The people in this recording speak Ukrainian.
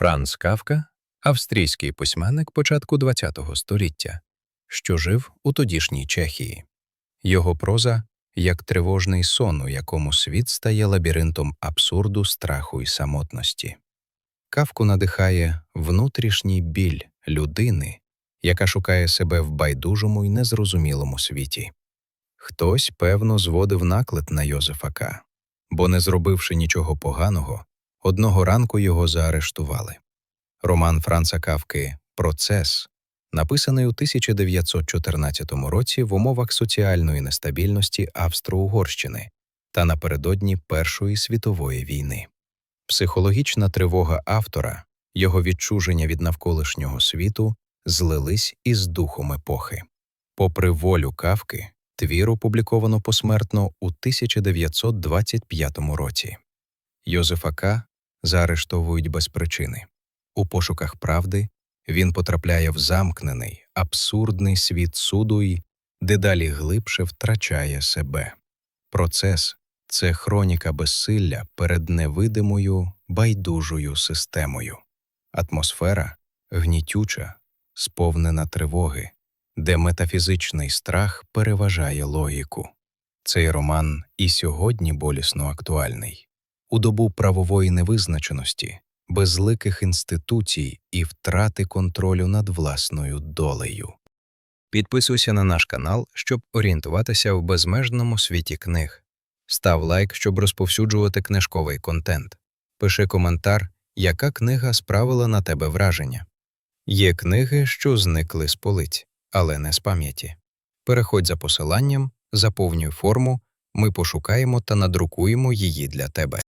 Франц Кавка австрійський письменник початку ХХ століття, що жив у тодішній Чехії. Його проза як тривожний сон, у якому світ стає лабіринтом абсурду, страху і самотності. Кавку надихає внутрішній біль людини, яка шукає себе в байдужому і незрозумілому світі. Хтось, певно, зводив наклеп на Йозефа К., бо, не зробивши нічого поганого, одного ранку його заарештували. Роман Франца Кавки Процес написаний у 1914 році в умовах соціальної нестабільності Австро-Угорщини та напередодні Першої світової війни. Психологічна тривога автора, його відчуження від навколишнього світу злились із духом епохи. Попри волю Кавки, твір опубліковано посмертно у 1925 році. Йозефа К. заарештовують без причини. У пошуках правди він потрапляє в замкнений, абсурдний світ суду й дедалі глибше втрачає себе. Процес це хроніка безсилля перед невидимою, байдужою системою, атмосфера гнітюча, сповнена тривоги, де метафізичний страх переважає логіку. Цей роман і сьогодні болісно актуальний. У добу правової невизначеності, безликих інституцій і втрати контролю над власною долею. Підписуйся на наш канал, щоб орієнтуватися в безмежному світі книг. Став лайк, щоб розповсюджувати книжковий контент. Пиши коментар, яка книга справила на тебе враження. Є книги, що зникли з полиць, але не з пам'яті. Переходь за посиланням, заповнюй форму, ми пошукаємо та надрукуємо її для тебе.